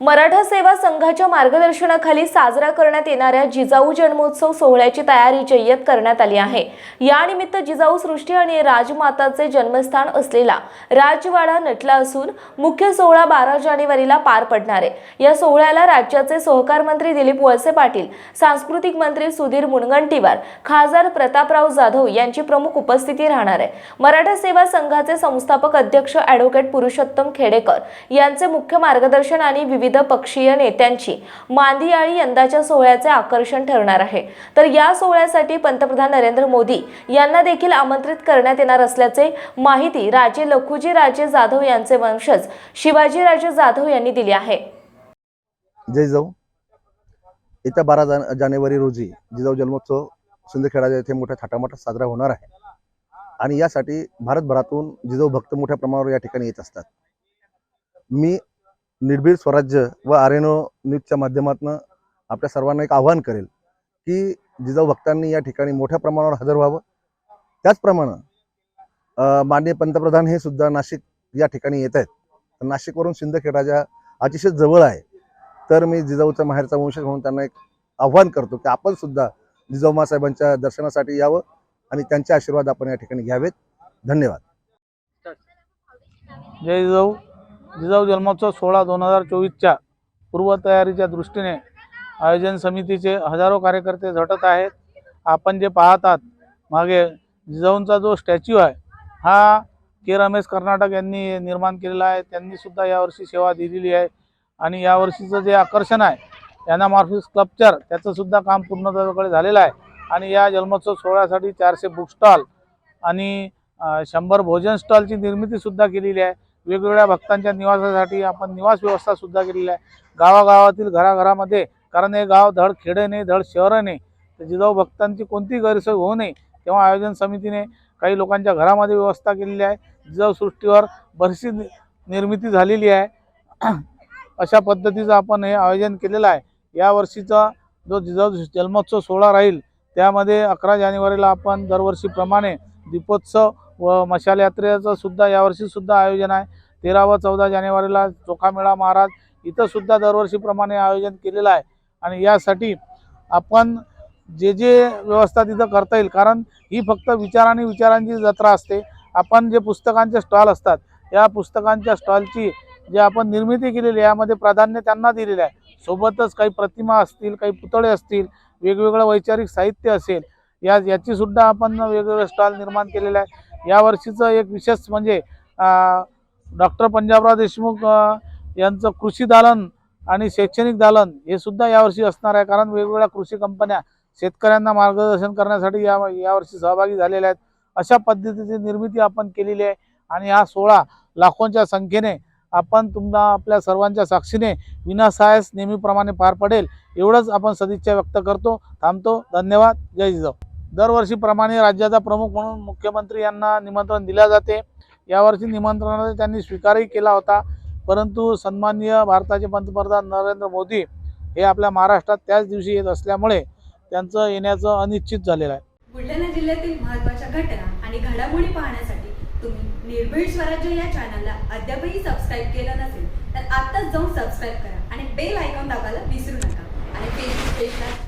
मराठा सेवा संघाच्या मार्गदर्शनाखाली साजरा करण्यात येणाऱ्या जिजाऊ जन्मोत्सव सोहळ्याची तयारी जय्यत करण्यात आली आहे. यानिमित्त जिजाऊ सृष्टी आणि राजमाताचे जन्मस्थान असलेला राजवाडा नटला असून मुख्य सोहळा बारा जानेवारीला पार पडणार आहे. या सोहळ्याला राज्याचे सहकार मंत्री दिलीप वळसे पाटील सांस्कृतिक मंत्री सुधीर मुनगंटीवार खासदार प्रतापराव जाधव यांची प्रमुख उपस्थिती राहणार आहे. मराठा सेवा संघाचे संस्थापक अध्यक्ष ॲडव्होकेट पुरुषोत्तम खेडेकर यांचे मुख्य मार्गदर्शन आणि विविध पक्षीय नेत्यांची मांदियाळी यंदाच्या सोहळ्याचे आकर्षण ठरणार आहे. तर या सोहळ्यासाठी पंतप्रधान नरेंद्र मोदी यांना देखील आमंत्रित करण्यात येणार असल्याचे माहिती राजे लखुजी राजे जाधव यांचे वंशज शिवाजी राजे जाधव यांनी दिली आहे. जय जाऊ. येत्या बारा जान जानेवारी रोजी जिजाऊ जन्मोत्सव सिंदखेडा येथे मोठ्या थाटामाटात साजरा होणार आहे. आणि यासाठी भारतभरातून जिजाऊ भक्त मोठ्या प्रमाणावर या ठिकाणी येत असतात. मी निर्भीड स्वराज्य व आरेनो न्यूजच्या माध्यमातून आपल्या सर्वांना एक आव्हान करेल की जिजाऊ भक्तांनी या ठिकाणी मोठ्या प्रमाणावर हजर व्हावं. त्याचप्रमाणे माननीय पंतप्रधान हे सुद्धा नाशिक या ठिकाणी येत आहेत. तर नाशिकवरून सिंदखेडाच्या अतिशय जवळ आहे. तर मी जिजाऊचा माहेरचा वंशज म्हणून त्यांना एक आव्हान करतो की आपण सुद्धा जिजाऊ मासाहेबांच्या दर्शनासाठी यावं आणि त्यांचे आशीर्वाद आपण या ठिकाणी घ्यावेत. धन्यवाद. जय जिजाऊ. जिजाऊ जन्मोत्सव सोळा दोन हजार चोवीसच्या पूर्वतयारीच्या दृष्टीने आयोजन समितीचे हजारो कार्यकर्ते झटत आहेत. आपण जे पाहतात मागे जिजाऊंचा जो स्टॅच्यू आहे हा के रमेश कर्नाटक यांनी निर्माण केलेला आहे. त्यांनी सुद्धा यावर्षी सेवा दिलेली आहे. आणि यावर्षीचं जे आकर्षण आहे यांना मार्फिक स्कल्पचर त्याचं सुद्धा काम पूर्णत्वाकडे झालेलं आहे. आणि या जन्मोत्सव सोहळ्यासाठी चारशे बुक स्टॉल आणि शंभर भोजन स्टॉलची निर्मितीसुद्धा केलेली आहे. वेगवेगळ्या भक्तांच्या निवासासाठी आपण निवास व्यवस्था सुद्धा केलेली आहे. गावागावातील घराघरामध्ये कारण हे गाव धड खेडे नाही धड शहरं नाही तर जिजाऊ भक्तांची कोणतीही गैरसोय होऊ नये तेव्हा आयोजन समितीने काही लोकांच्या घरामध्ये व्यवस्था केलेली आहे. जिजाऊ सृष्टीवर बरीचशी नि- निर्मिती झालेली आहे. अशा पद्धतीचं आपण हे आयोजन केलेलं आहे. यावर्षीचा जो जिजाऊ जन्मोत्सव सोहळा राहील त्यामध्ये अकरा जानेवारीला आपण दरवर्षीप्रमाणे दीपोत्सव व मशाल यात्रेचं सुद्धा यावर्षी सुद्धा आयोजन आहे. तेरा व चौदा जानेवारीला चोखामेळा महाराज इथं सुद्धा दरवर्षीप्रमाणे आयोजन केलेलं आहे. आणि यासाठी आपण जे जे व्यवस्था तिथं करता येईल कारण ही फक्त विचार आणि विचारांची जत्रा असते. आपण जे पुस्तकांचे स्टॉल असतात या पुस्तकांच्या स्टॉलची जे आपण निर्मिती केलेली आहे यामध्ये प्राधान्य त्यांना दिलेलं आहे. सोबतच काही प्रतिमा असतील काही पुतळे असतील वेगवेगळं वैचारिक साहित्य असेल या याचीसुद्धा आपण वेगवेगळे स्टॉल निर्माण केलेले आहे यावर्षीचं एक विशेष म्हणजे डॉक्टर पंजाबराव देशमुख यांचं कृषी दालन आणि शैक्षणिक दालन हे सुद्धा यावर्षी असणार आहे. कारण वेगवेगळ्या कृषी कंपन्या शेतकऱ्यांना मार्गदर्शन करण्यासाठी या यावर्षी सहभागी झालेल्या आहेत. अशा पद्धतीची निर्मिती आपण केलेली आहे. आणि हा सोहळा लाखोंच्या संख्येने आपण तुम्हाला आपल्या सर्वांच्या साक्षीने विनासायस नेहमीप्रमाणे पार पडेल एवढंच आपण सदिच्छा व्यक्त करतो थांबतो. धन्यवाद. जय जिजाऊ. दरवर्षीप्रमाणे राज्याचा प्रमुख म्हणून मुख्यमंत्री यांना निमंत्रण दिले जाते. यावर्षी निमंत्रणाचा त्यांनी स्वीकारही केला होता. परंतु सन्माननीय भारताचे पंतप्रधान नरेंद्र मोदी हे आपल्या महाराष्ट्रात त्याच दिवशी येत असल्यामुळे त्यांचं येण्याचं अनिश्चित झालेलं आहे. बुलढाणा जिल्ह्यातील महत्त्वाच्या घटना आणि घडामोडी पाहण्यासाठी तुम्ही निर्भीड स्वराज्य या चॅनलला अद्यापही सबस्क्राईब केलं नसेल तर आत्ताच जाऊन सबस्क्राईब करा आणि बेल आयकॉन दाबायला विसरू नका. आणि फेसबुक पेजला